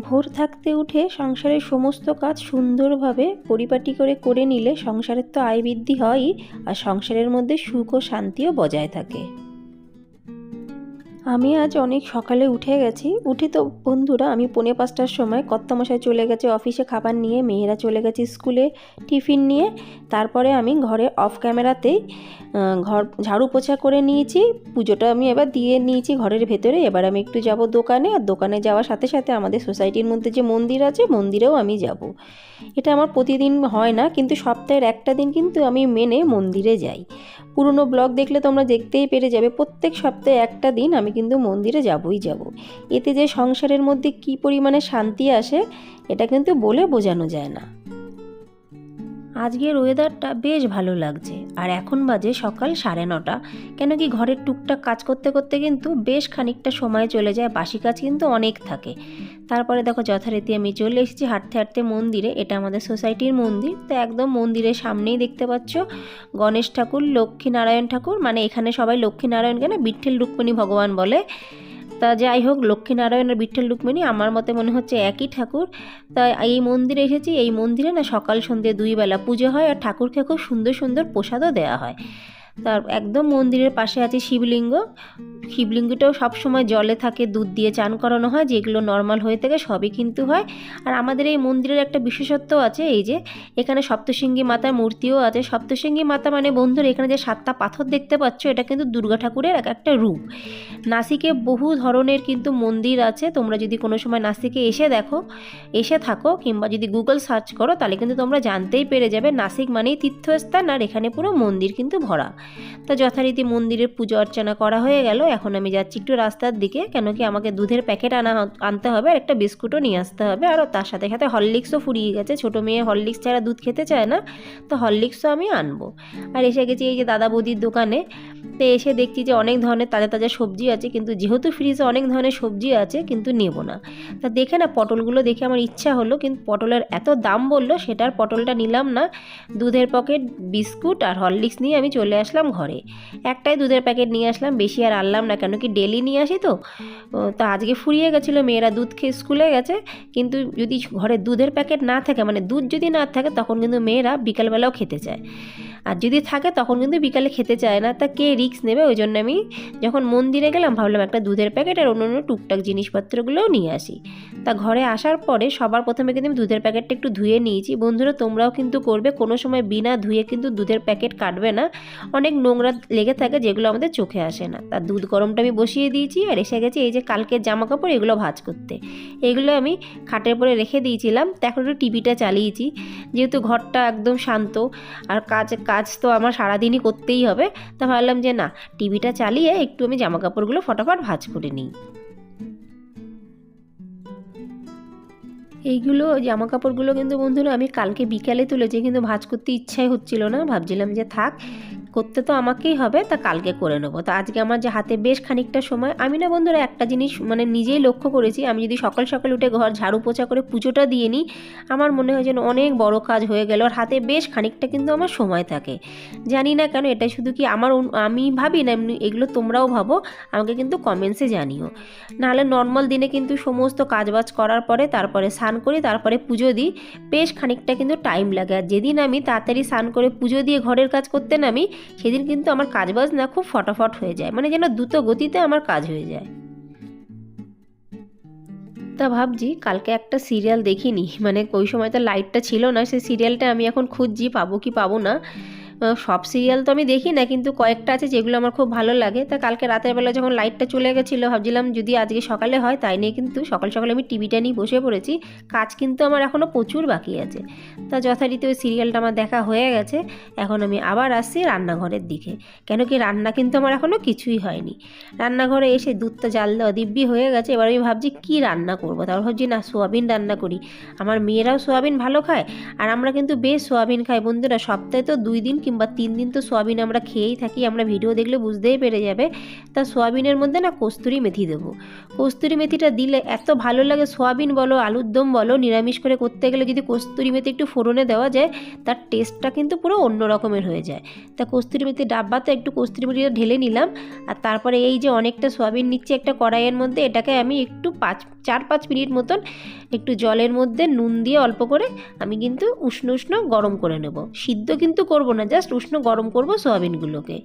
ভোর থাকতে উঠে সংসারের সমস্ত কাজ সুন্দরভাবে পরিপাটি করে করে নিলে সংসারের তো আয় বৃদ্ধি হয়ই, আর সংসারের মধ্যে সুখ ও শান্তিও বজায় থাকে। আমি আজ অনেক সকালে উঠে গেছি। উঠে তো বন্ধুরা, আমি পৌনে পাঁচটার সময় কর্তামশাই চলে গেছে অফিসে খাবার নিয়ে, মেয়েরা চলে গেছে স্কুলে টিফিন নিয়ে। তারপরে আমি ঘরে অফ ক্যামেরাতেই ঘর ঝাড়ু পোছা করে নিয়েছি। পুজোটা আমি এবার দিয়ে নিয়েছি ঘরের ভেতরে। এবার আমি একটু যাব দোকানে আর দোকানে যাওয়ার সাথে সাথে আমাদের সোসাইটির মধ্যে যে মন্দির আছে, মন্দিরেও আমি যাব। এটা আমার প্রতিদিন হয় না, কিন্তু সপ্তাহের একটা দিন কিন্তু আমি মেনে মন্দিরে যাই। পুরনো ব্লগ দেখলে তোমরা দেখতেই পেরে যাবে, প্রত্যেক সপ্তাহে একটা দিন আমি কিন্তু মন্দিরে যাবই যাব। এতে যে সংসারের মধ্যে কি পরিমাণে শান্তি আসে, এটা কিন্তু বলে বোঝানো যায় না। আজকের ওয়েদারটা বেশ ভালো লাগছে। আর এখন বাজে সকাল সাড়ে নটা। কেন কি ঘরের টুকটাক কাজ করতে করতে কিন্তু বেশ খানিকটা সময় চলে যায়, বাসি কাজ কিন্তু অনেক থাকে। তারপরে দেখো যথারীতি আমি চলে এসেছি হাঁটতে হাঁটতে মন্দিরে। এটা আমাদের সোসাইটির মন্দির, তো একদম মন্দিরের সামনেই দেখতে পাচ্ছ গণেশ ঠাকুর, লক্ষ্মী নারায়ণ ঠাকুর। মানে এখানে সবাই লক্ষ্মী নারায়ণকে না বিঠ্ঠল রুক্মিণী ভগবান বলে। তা যাই হোক লক্ষ্মীনারায়ণ আর বিঠ্ঠল রুক্মিণী আমার মতে মনে হচ্ছে একই ঠাকুর। তাই এই মন্দিরে এসেছি, এই মন্দিরে না সকাল সন্ধ্যে দুই বেলা পুজো হয় আর ঠাকুরকে খুব সুন্দর সুন্দর প্রসাদও দেওয়া হয়। তার একদম মন্দিরের পাশে আছে শিবলিঙ্গ। শিবলিঙ্গটাও সবসময় জলে থাকে, দুধ দিয়ে চান করানো হয়, যেগুলো নর্মাল হয়ে থাকে সবই কিন্তু হয়। আর আমাদের এই মন্দিরের একটা বিশেষত্ব আছে, এই যে এখানে সপ্তশৃঙ্গী মাতার মূর্তিও আছে। সপ্তশৃঙ্গী মাতা মানে বন্ধুর, এখানে যে সাতটা পাথর দেখতে পাচ্ছ, এটা কিন্তু দুর্গা ঠাকুরের এক একটা রূপ। নাসিকে বহু ধরনের কিন্তু মন্দির আছে, তোমরা যদি কোনো সময় নাসিকে এসে দেখো, এসে থাকো, কিংবা যদি গুগল সার্চ করো, তাহলে কিন্তু তোমরা জানতেই পেরে যাবে। নাসিক মানেই তীর্থস্থান, আর এখানে পুরো মন্দির কিন্তু ভরা। তো যথারীতি মন্দিরের পুজো অর্চনা করা হয়ে গেল। এখন আমি যাচ্ছি একটু রাস্তার দিকে কেন কি আমাকে দুধের প্যাকেট আনা আনতে হবে আর একটা বিস্কুটও নিয়ে আসতে হবে। আর তার সাথে সাথে হরলিক্সও ফুরিয়ে গেছে। ছোটো মেয়ে হরলিক্স ছাড়া দুধ খেতে চায় না, তো হরলিক্সও আমি আনব। আর এসে গেছি এই যে দাদা বৌদির দোকানে, তো এসে দেখছি যে অনেক ধরনের তাজা তাজা সবজি আছে, কিন্তু যেহেতু ফ্রিজে অনেক ধরনের সবজি আছে, কিন্তু নেব না। তা দেখে না পটলগুলো দেখে আমার ইচ্ছা হলো, কিন্তু পটলের এত দাম বলল, সেটার পটলটা নিলাম না। দুধের পকেট, বিস্কুট আর হরলিক্স নিয়ে আমি চলে আসলাম। ঘরে। একটাই দুধের প্যাকেট নিয়ে আসলাম, বেশি আর আনলাম না কেন কি ডেলি নিয়ে আসি তো? তা আজকে ফুরিয়ে গেছিল, মেয়েরা দুধ খেয়ে স্কুলে গেছে, কিন্তু যদি ঘরে দুধের প্যাকেট না থাকে মানে দুধ যদি না থাকে, তখন কিন্তু মেয়েরা বিকালবেলাও খেতে চায়। আর যদি থাকে, তখন কিন্তু বিকালে খেতে চায় না, তা কে রিস্ক নেবে? ওই জন্য আমি যখন মন্দিরে গেলাম, ভাবলাম একটা দুধের প্যাকেট আর অন্য অন্য টুকটাক জিনিসপত্রগুলোও নিয়ে আসি। তা ঘরে আসার পরে সবার প্রথমে কিন্তু আমি দুধের প্যাকেটটা একটু ধুয়ে নিয়েছি। বন্ধুরা, তোমরাও কিন্তু করবে, কোনো সময় বিনা ধুয়ে কিন্তু দুধের প্যাকেট কাটবে না। অনেক নোংরা লেগে থাকে যেগুলো আমাদের চোখে আসে না। তার দুধ গরমটা আমি বসিয়ে দিয়েছি আর এসে গেছি এই যে কালকের জামা কাপড় এগুলো ভাজ করতে। এগুলো আমি খাটের পরে রেখে দিয়েছিলাম। তো এখন একটু টিভিটা চালিয়েছি। যেহেতু ঘরটা একদম শান্ত আর কাজ কাজ তো আমার সারাদিনই করতেই হবে, তা ভাবলাম যে না, টিভিটা চালিয়ে একটু আমি জামা কাপড়গুলো ফটাফট ভাজ করে নিই। এইগুলো জামা কাপড়গুলো কিন্তু বন্ধুরা আমি কালকে বিকালে তুলেছি, কিন্তু ভাজ করতে ইচ্ছাই হচ্ছিল না। ভাবছিলাম যে থাক করতে তো আমাকেই হবে, তা কালকে করে নেব। তো আজকে আমার যে হাতে বেশ খানিকটা সময়, আমি না বন্ধুরা একটা জিনিস মানে নিজেই লক্ষ্য করেছি, আমি যদি সকাল সকাল উঠে ঘর ঝাড়ু পোছা করে পুজোটা দিয়ে নিই, আমার মনে হয় যেন অনেক বড় কাজ হয়ে গেল, আর হাতে বেশ খানিকটা কিন্তু আমার সময় থাকে। জানি না কেন এটা শুধু কি আমার আমি ভাবি না, এমনি এগুলো তোমরাও ভাবো, আমাকে কিন্তু কমেন্টসে জানিও। নাহলে নর্মাল দিনে কিন্তু সমস্ত কাজবাজ করার পরে তারপরে স্নান করি, তারপরে পুজো দিই, বেশ খানিকটা কিন্তু টাইম লাগে। আর যেদিন আমি তাড়াতাড়ি স্নান করে পুজো দিয়ে ঘরের কাজ করতে নামি সেদিন কিন্তু আমার কাজ বাজ না খুব ফটাফট হয়ে যায় মানে যেন দ্রুত গতিতে আমার কাজ হয়ে যায়। তা ভাবছি, কালকে একটা সিরিয়াল দেখিনি মানে ওই সময় তো লাইটটা ছিল না, সেই সিরিয়ালটা আমি এখন খুঁজছি, পাবো কি পাবো না। সব সিরিয়াল তো আমি দেখি না, কিন্তু কয়েকটা আছে যেগুলো আমার খুব ভালো লাগে। তা কালকে রাতের বেলা যখন লাইটটা চলে গেছিল, ভাবছিলাম যদি আজকে সকালে হয়, তাই নিয়ে কিন্তু সকাল সকালে আমি টিভিটা নিয়ে বসে পড়েছি। কাজ কিন্তু আমার এখনও প্রচুর বাকি আছে। তা যথারীতি ওই সিরিয়ালটা আমার দেখা হয়ে গেছে। এখন আমি আবার আসছি রান্নাঘরের দিকে। কেন কি রান্না কিন্তু আমার এখনও কিছুই হয়নি। রান্নাঘরে এসে দুধটা জাল দেওয়া দিব্যি হয়ে গেছে। এবার আমি ভাবছি কি রান্না করব? তারপর ভাবছি, না, সোয়াবিন রান্না করি। আমার মেয়েরাও সোয়াবিন ভালো খায়, আর আমরা কিন্তু বেশ সোয়াবিন খাই। বন্ধুরা, সপ্তাহে তো দুই দিন কিংবা তিন দিন তো সোয়াবিন আমরা খেয়েই থাকি, আমরা ভিডিও দেখলে বুঝতেই পেরে যাবে। তা সোয়াবিনের মধ্যে না কস্তুরি মেথি দেবো। কস্তুরি মেথিটা দিলে এত ভালো লাগে সোয়াবিন বলো, আলুর দম বলো, নিরামিষ করে করতে গেলে যদি কস্তুরি মেথি একটু ফোড়নে দেওয়া যায়, তার টেস্টটা কিন্তু পুরো অন্য রকমের হয়ে যায়। তা কস্তুরি মেথি ডাব্বাতে একটু কস্তুরি মেথিটা ঢেলে নিলাম, আর তারপরে এই যে অনেকটা সোয়াবিন নিচ্ছে একটা কড়াইয়ের মধ্যে, এটাকে আমি একটু পাঁচ, চার, পাঁচ মিনিট মতন একটু জলের মধ্যে নুন দিয়ে অল্প করে আমি কিন্তু উষ্ণ উষ্ণ গরম করে নেব। সিদ্ধ কিন্তু করব না জাস্ট উষ্ণ গরম করব সোয়াবিনগুলোকে।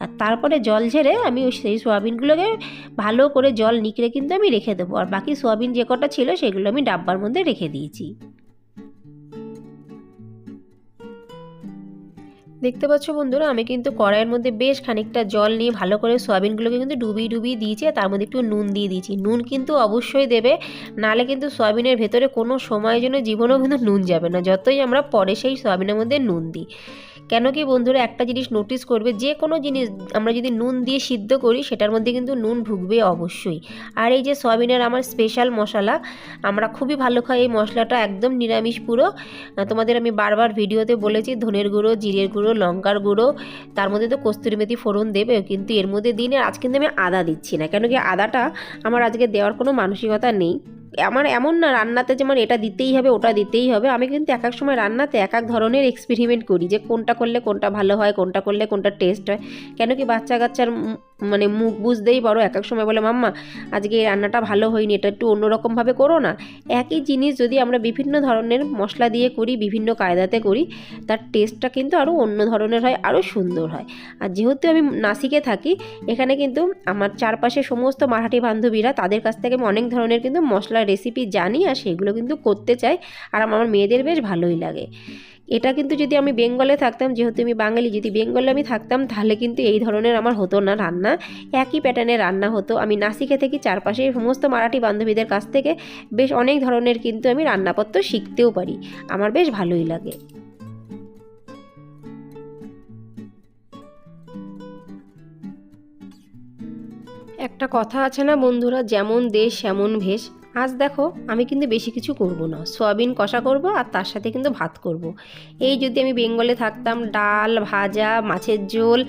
আর তারপরে জল ঝেড়ে আমি সেই সোয়াবিনগুলোকে ভালো করে জল নিকড়ে কিন্তু আমি রেখে দেবো। আর বাকি সোয়াবিন যে কটা ছিল সেগুলো আমি ডাব্বার মধ্যে রেখে দিয়েছি। দেখতে পাচ্ছ বন্ধুরা, আমি কিন্তু কড়াইয়ের মধ্যে বেশ খানিকটা জল নিয়ে ভালো করে সয়াবিনগুলোকে কিন্তু ডুবিয়ে ডুবিয়ে দিয়েছি তার মধ্যে একটু নুন দিয়ে দিয়েছি। নুন কিন্তু অবশ্যই দেবে, নালে কিন্তু সয়াবিনের ভেতরে কোনো সময়ের জন্য জীবনেও কিন্তু নুন যাবে না, যতই আমরা পরে সেই সয়াবিনের মধ্যে নুন দিই। কেন কি বন্ধুরা, একটা জিনিস নোটিস করবে, যে কোনো জিনিস আমরা যদি নুন দিয়ে সিদ্ধ করি, সেটার মধ্যে কিন্তু নুন ঢুকবে অবশ্যই। আর এই যে সয়াবিনের আমার স্পেশাল মশলা, আমরা খুবই ভালো খাই এই মশলাটা, একদম নিরামিষ পুরো। তোমাদের আমি বারবার ভিডিওতে বলেছি, ধনের গুঁড়ো, জিরের গুঁড়ো লঙ্কার গুঁড়ো, তার মধ্যে তো কস্তুরি মেথি ফোড়ন দেবে, কিন্তু এর মধ্যে দিনে আজ কিন্তু আমি আদা দিচ্ছি না। কেন কি আদাটা আমার আজকে দেওয়ার কোনো মানসিকতা নেই। আমার এমন না রান্নাতে যেমন এটা দিতেই হবে, ওটা দিতেই হবে। আমি কিন্তু এক এক সময় রান্নাতে এক এক ধরনের এক্সপেরিমেন্ট করি যে কোনটা করলে কোনটা ভালো হয়, কোনটা করলে কোনটা টেস্ট হয়। কেন কি বাচ্চা কাচ্চার মানে মুখ বুঝতেই পারো এক এক সময় বলে, মাম্মা, আজকে এই রান্নাটা ভালো হয়নি, এটা একটু অন্যরকমভাবে করো না। একই জিনিস যদি আমরা বিভিন্ন ধরনের মশলা দিয়ে করি, বিভিন্ন কায়দাতে করি, তার টেস্টটা কিন্তু আরও অন্য ধরনের হয় আরও সুন্দর হয়। আর যেহেতু আমি নাসিকে থাকি, এখানে কিন্তু আমার চারপাশে সমস্ত মারাঠি বান্ধবীরা তাদের কাছ থেকে আমি অনেক ধরনের কিন্তু মশলার রেসিপি জানি আর সেগুলো কিন্তু করতে চাই আর আমার মেয়েদের বেশ ভালোই লাগে। এটা কিন্তু যদি আমি বেঙ্গলে থাকতাম, যেহেতু আমি বাঙালি, যদি বেঙ্গলে আমি থাকতাম, তাহলে কিন্তু এই ধরনের আমার হতো না রান্না। একই প্যাটার্নে রান্না হতো। আমি নাসিকে থেকে চারপাশে সমস্ত মারাঠি বান্ধবীদের কাছ থেকে বেশ অনেক ধরনের কিন্তু আমি রান্নাপত্র শিখতেও পারি। আমার বেশ ভালোই লাগে। একটা কথা আছে না বন্ধুরা, যেমন দেশ, সেমন ভেষ। আজ দেখো, আমি কিন্তু বেশি কিছু করব না সয়াবিন কষা করব আর তার সাথে কিন্তু ভাত করব। এই যদি আমি বেঙ্গলে থাকতাম, ডাল, ভাজা, মাছের ঝোল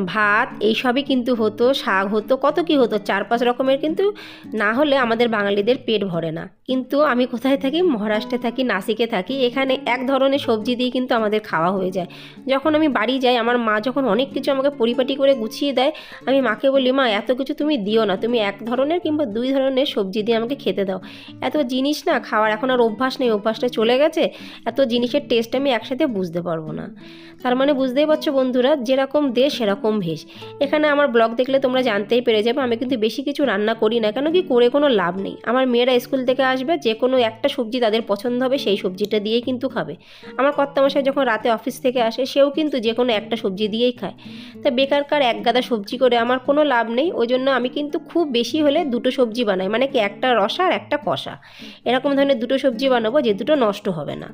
ভাত, এইসবই কিন্তু হতো, শাক হতো, কত কি হতো, চার পাঁচ রকমের কিন্তু না হলে আমাদের বাঙালিদের পেট ভরে না। কিন্তু আমি কোথায় থাকি? মহারাষ্ট্রে থাকি, নাসিকে থাকি, এখানে এক ধরনের সবজি দিয়ে কিন্তু আমাদের খাওয়া হয়ে যায়। যখন আমি বাড়ি যাই, আমার মা যখন অনেক কিছু আমাকে পরিপাটি করে গুছিয়ে দেয়, আমি মাকে বলি, মা, এত কিছু তুমি দিও না, তুমি এক ধরনের কিংবা দুই ধরনের সবজি দিয়ে আমাকে খেতে দাও। এত জিনিস না, খাওয়ার এখন আর অভ্যাস নেই, অভ্যাসটা চলে গেছে, এত জিনিসের টেস্ট আমি একসাথে বুঝতে পারব না। তার মানে বুঝতেই পারছ বন্ধুরা, যেরকম দেশ, সেরকম ভেষ এখানে আমার ব্লগ দেখলে তোমরা জানতেই পেরে যাবে, আমি কিন্তু বেশি কিছু রান্না করি না, কেন কি করে কোনো লাভ নেই। আমার মেয়েরা স্কুল থেকে আসবে, যে কোনো একটা সবজি তাদের পছন্দ হবে, সেই সবজিটা দিয়েই কিন্তু খাবে। আমার কর্তামশাই যখন রাতে অফিস থেকে আসে, সেও কিন্তু যে কোনো একটা সবজি দিয়েই খায়। তা বেকারকার এক গাদা সবজি করে আমার কোনো লাভ নেই, ওই জন্য আমি কিন্তু খুব বেশি হলে দুটো সবজি বানাই মানে কি একটা রসা আর একটা কষা। এরকম ধরনের দুটো সবজি বানাবো যে দুটো নষ্ট হবে না।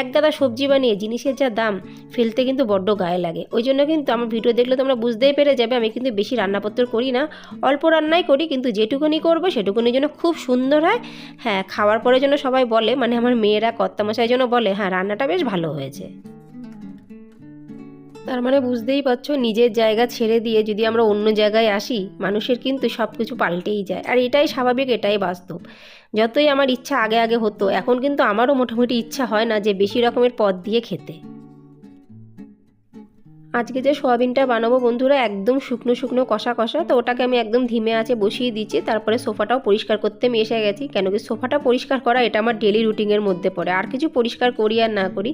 এক গাদা সবজি বানিয়ে, জিনিসের যা দাম, ফেলতে কিন্তু বড্ড গায়ে লাগে। ওই জন্য কিন্তু আমার ভিডিও দেখলে তোমরা বুঝতেই পেরে যাবে, আমি কিন্তু বেশি রান্নাপত্র করি না। অল্প রান্নাই করি, কিন্তু যেটুকুনি করব সেটুকুনির জন্য খুব সুন্দর হয়। হ্যাঁ খাওয়ার পরে যেন সবাই বলে মানে আমার মেয়েরা, কর্তামশাই যেন বলে হ্যাঁ রান্নাটা বেশ ভালো হয়েছে। তার মানে বুঝতেই পারছ, নিজের জায়গা ছেড়ে দিয়ে যদি আমরা অন্য জায়গায় আসি, মানুষের কিন্তু সব কিছু পাল্টেই যায়। আর এটাই স্বাভাবিক, এটাই বাস্তব। যতই আমার ইচ্ছা আগে আগে হতো, এখন কিন্তু আমারও মোটামুটি ইচ্ছা হয় না যে বেশি রকমের পদ দিয়ে খেতে। আজকে যে সোয়াবিনটা বানাবো বন্ধুরা, একদম শুকনো শুকনো কষা কষা, তো ওটাকে আমি একদম ধিমে আছে বসিয়ে দিচ্ছি। তারপরে সোফাটাও পরিষ্কার করতে আমি এসে গেছি, কেন কি সোফাটা পরিষ্কার করা এটা আমার ডেলি রুটিনের মধ্যে পড়ে। আর কিছু পরিষ্কার করি আর না করি,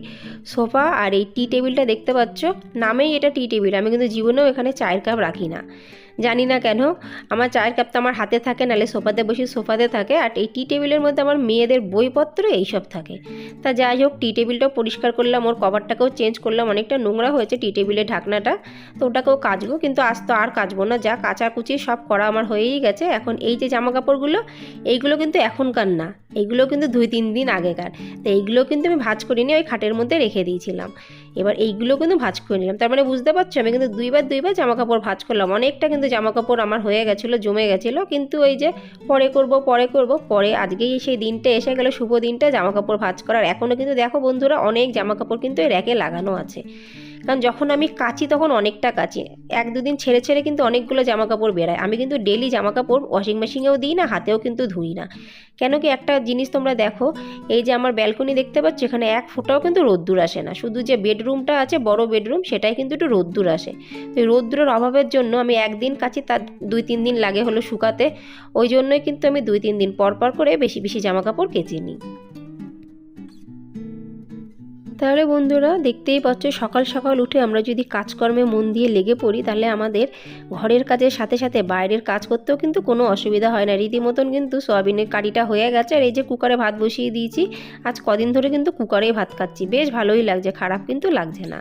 সোফা আর এই টি টেবিলটা দেখতে পাচ্ছ? নামেই এটা টি টেবিল আমি কিন্তু জীবনেও এখানে চায়ের কাপ রাখি না। জানি না কেন, আমার চায়ের কাপ তো আমার হাতে থাকে নাহলে সোফাতে বসে সোফাতে থাকে, আর এই টি টেবিলের মধ্যে আমার মেয়েদের বইপত্র এইসব থাকে। তা যাই হোক টি টেবিলটাও পরিষ্কার করলাম, ওর কভারটাকেও চেঞ্জ করলাম, অনেকটা নোংরা হয়েছে টি টেবিলের ঢাকনাটা, তো ওটাকেও কাচবো, কিন্তু আজ তো আর কাচবো না, যা কাচাকুচি সব করা আমার হয়েই গেছে, এখন এই যে জামা কাপড়গুলো এইগুলো কিন্তু এখনকার না, এইগুলো কিন্তু দুই তিন দিন আগেকার, তো এইগুলো কিন্তু আমি ভাজ করিনি, ওই খাটের মধ্যে রেখে দিয়েছিলাম। এবার এইগুলো কিন্তু ভাজ করে নিলাম। তার মানে বুঝতে পারছ? আমি কিন্তু দুইবার দুইবার জামা কাপড় ভাজ করলাম। অনেকটা কিন্তু জামা কাপড় আমার হয়ে গেছিল, জমে গেছিল। কিন্তু এই যে পরে করব পরে করব, পরে আজকেই সেই দিনটা এসে গেল, শুভ দিনটা জামা কাপড় ভাজ করার। এখনও কিন্তু দেখো বন্ধুরা, অনেক জামা কাপড় কিন্তু এই র্যাকে লাগানো আছে। কারণ যখন আমি কাচি তখন অনেকটা কাচি। এক দুদিন ছেড়ে ছেড়ে কিন্তু অনেকগুলো জামা কাপড় বেরায় আমি কিন্তু ডেলি জামা কাপড় ওয়াশিং মেশিনেও দিই না, হাতেও কিন্তু ধুই না। কেন কি একটা জিনিস তোমরা দেখো, এই যে আমার ব্যালকনি দেখতে পাচ্ছ, এখানে এক ফোঁটাও কিন্তু রোদ্দুর আসে না। শুধু যে বেডরুমটা আছে, বড় বেডরুম সেটাই কিন্তু একটু রোদ্দুর আসে। তো রোদ্দুরের অভাবের জন্য আমি একদিন কাচি, তার দুই তিন দিন লাগে হলো শুকাতে। ওই জন্যই কিন্তু আমি দুই তিন দিন পর পর করে বেশি বেশি জামা কাপড় কেচে নিই তাহলে বন্ধুরা দেখতেই পাচ্ছ, সকাল সকাল উঠে আমরা যদি কাজকর্মে মন দিয়ে লেগে পড়ি, তাহলে আমাদের ঘরের কাজের সাথে সাথে বাইরের কাজ করতেও কিন্তু কোনো অসুবিধা হয় না। রীতিমতন কিন্তু সয়াবিনের কারিটা হয়ে গেছে আর এই যে কুকারে ভাত বসিয়ে দিয়েছি, আজ কদিন ধরে কিন্তু কুকারেই ভাত খাচ্ছি। বেশ ভালোই লাগছে, খারাপ কিন্তু লাগছে না।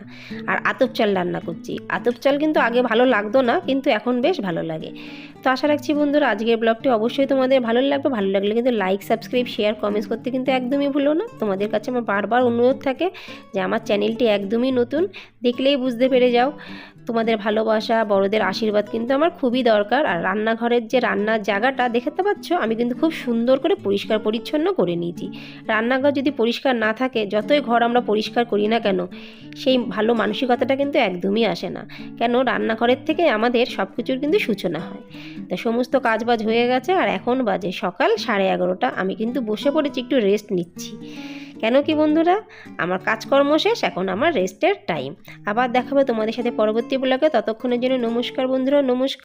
আর আতপ চাল রান্না করছি। আতপ চাল কিন্তু আগে ভালো লাগতো না, কিন্তু এখন বেশ ভালো লাগে। তো আশা রাখছি বন্ধুরা আজকের ব্লগটি অবশ্যই তোমাদের ভালো লাগবে। ভালো লাগলে কিন্তু লাইক, সাবস্ক্রাইব শেয়ার কমেন্টস করতে কিন্তু একদমই ভুলো না। তোমাদের কাছে আমার বারবার অনুরোধ থাকে যে আমার চ্যানেলটি একদমই নতুন, দেখলেই বুঝতে পেরে যাও। তোমাদের ভালোবাসা, বড়দের আশীর্বাদ কিন্তু আমার খুবই দরকার। আর রান্নাঘরের যে রান্নার জায়গাটা, দেখতে পাচ্ছ, আমি কিন্তু খুব সুন্দর করে পরিষ্কার পরিচ্ছন্ন করে নিয়েছি। রান্নাঘর যদি পরিষ্কার না থাকে, যতই ঘর আমরা পরিষ্কার করি না কেন, সেই ভালো মানসিকতাটা কিন্তু একদমই আসে না। কেন? রান্নাঘরের থেকে আমাদের সব কিছুর কিন্তু সূচনা হয়। তা সমস্ত কাজবাজ হয়ে গেছে, আর এখন বাজে সকাল সাড়ে এগারোটা। আমি কিন্তু বসে পড়েছি, একটু রেস্ট নিচ্ছি। কেন কি বন্ধুরা? আমার কাজকর্ম শেষ, এখন আমার রেস্টের টাইম আবার দেখাবে তোমাদের সাথে পরবর্তী ব্লগে ততক্ষণের জন্য নমস্কার বন্ধুরা, নমস্কার।